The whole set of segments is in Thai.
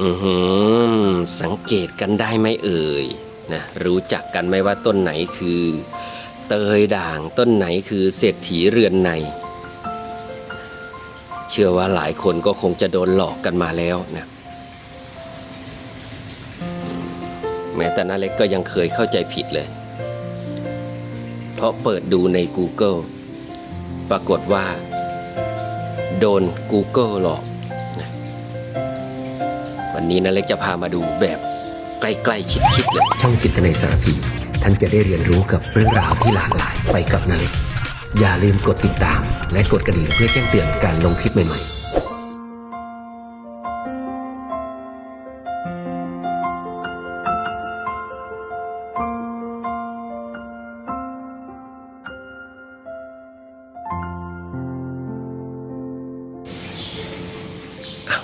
อือหือสังเกตกันได้ไหมเอ่ยนะรู้จักกันไหมว่าต้นไหนคือ เตยด่างต้นไหนคือเศรษฐีเรือนใน เชื่อว่าหลายคนก็คงจะโดนหลอกกันมาแล้วนะแม้แต่นาเล็กก็ยังเคยเข้าใจผิดเลย เพราะเปิดดูใน Google ปรากฏว่า โดน Google หลอก วันนี้นะเล็กจะพามาดูแบบใกล้ๆชิดๆเลยช่องจิตในสารพีท่านจะได้เรียนรู้กับเรื่องราวที่หลากหลายไปกับนาเล็กอย่าลืมกดติดตาม และกดกระดิ่งเพื่อแจ้งเตือนการลงคลิปใหม่ๆ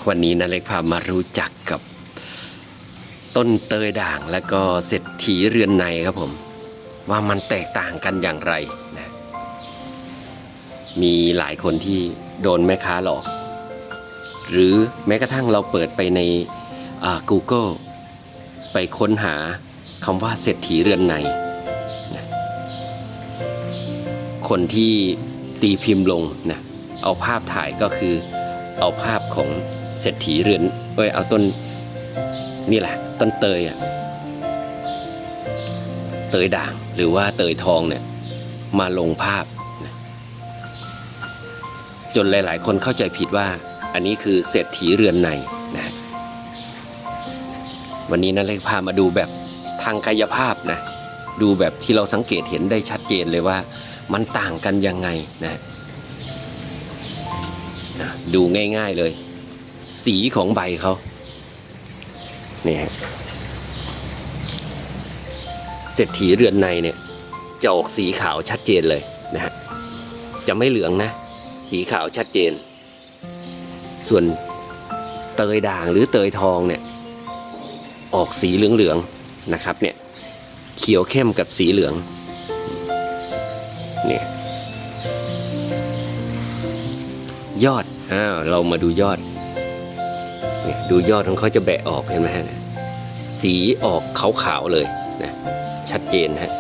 วันนี้นาเล็กพามารู้จักกับต้นเตยด่างและก็เศรษฐีเรือนในครับผม ว่ามันแตกต่างกันอย่างไรนะมีหลายคนที่โดนแม่ค้าหลอก หรือแม้กระทั่งเราเปิดไปใน Google ไปค้นหาคำว่าเศรษฐีเรือนในนะคนที่ตีพิมพ์ลงนะเอาภาพถ่ายก็คือเอาภาพของ เศรษฐีเรือนเอ้ยเอาต้นนี่แหละ ต้นเตยอะเตยด่างหรือว่าเตยทองเนี่ยมาลงภาพ จนหลาย ๆ คนเข้าใจผิดว่า อันนี้คือเศรษฐีเรือนในนะวันนี้นั่นเลยพามาดูแบบทางกายภาพนะดูแบบที่เราสังเกตเห็นได้ชัดเจนเลยว่า มันต่างกันยังไงนะดูง่าย ๆเลย สีของใบเขานี่ฮะเศรษฐีเรือนในเนี่ยจะออกสีขาวชัดเจนเลยนะฮะจะไม่เหลืองนะ สีขาวชัดเจน ส่วนเตยด่างหรือเตยทองเนี่ย ออกสีเหลืองๆนะครับเนี่ยเขียวเข้มกับสีเหลืองเนี่ยยอดอ้าวเรามาดูยอด เนี่ยดูยอดของเขาจะแบะออกเห็นไหมฮะสีออกขาวๆเลยนะชัดเจนฮะ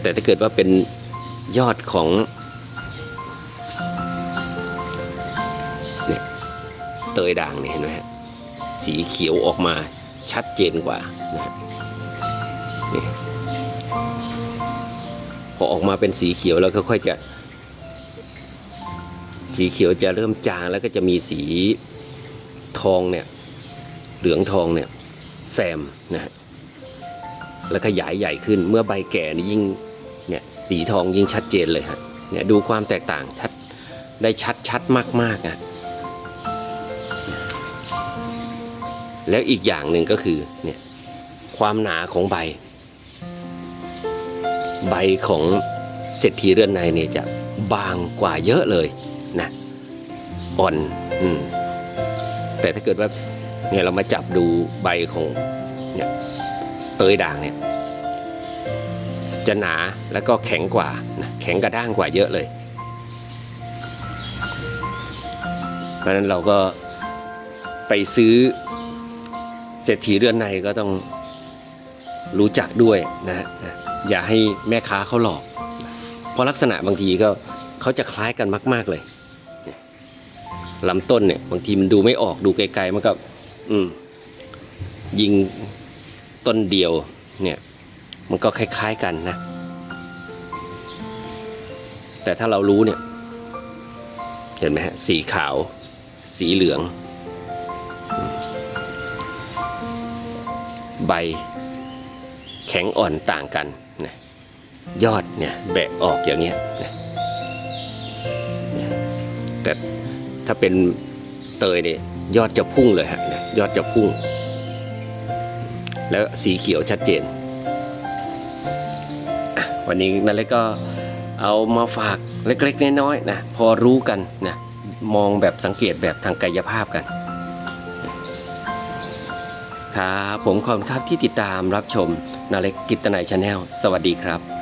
แต่ถ้าเกิดว่าเป็นยอดของเนี่ยเตยด่างเนี่ยเห็นไหมฮะสีเขียวออกมาชัดเจนกว่านะพอออกมาเป็นสีเขียวแล้วค่อยจะ สีเขียวจะเริ่มจางแล้วก็จะมีสีทองเนี่ยเหลืองทองเนี่ยแซมนะฮะแล้วขยายใหญ่ขึ้นเมื่อใบแก่นี่ยิ่งเนี่ยสีทองยิ่งชัดเจนเลยฮะเนี่ยดูความแตกต่างชัดได้ชัดชัดมากๆอะแล้วอีกอย่างหนึ่งก็คือเนี่ยความหนาของใบ ใบของเศรษฐีเรือนในเนี่ยจะบางกว่าเยอะเลย นะอ่อนอืมแต่ถ้าเกิดว่าเนี่ยเรามาจับดูใบของเนี่ยเตยด่างเนี่ย จะหนาแล้วก็แข็งกว่านะแข็งกระด้างกว่าเยอะเลย เพราะฉะนั้นเราก็ไปซื้อเศรษฐีเรือนในก็ต้องรู้จักด้วยนะฮะอย่าให้แม่ค้าเขาหลอก เพราะลักษณะบางทีก็เขาจะคล้ายกันมาก ๆเลยเนี่ย ลำต้นเนี่ย บางทีมันดูไม่ออกดูไกลๆมันก็ อืม ยิงต้นเดียว เนี่ย มันก็คล้าย ๆกันนะ แต่ถ้าเรารู้เนี่ย เห็นไหมฮะ สีขาว สีเหลือง ใบ แข็งอ่อนต่างกันนะยอดเนี่ย แบะออกอย่างเงี้ยนะ ถ้าเป็นเตยเนี่ยยอดจะพุ่งเลยฮะนะยอดจะพุ่ง แล้วสีเขียวชัดเจน วันนี้นั่นเลยก็เอามาฝากเล็กๆน้อยๆนะพอรู้กันนะมองแบบสังเกตแบบทางกายภาพกันครับผมขอบคุณครับที่ติดตามรับชมนาเล็กกิตนายชาแนลสวัสดีครับ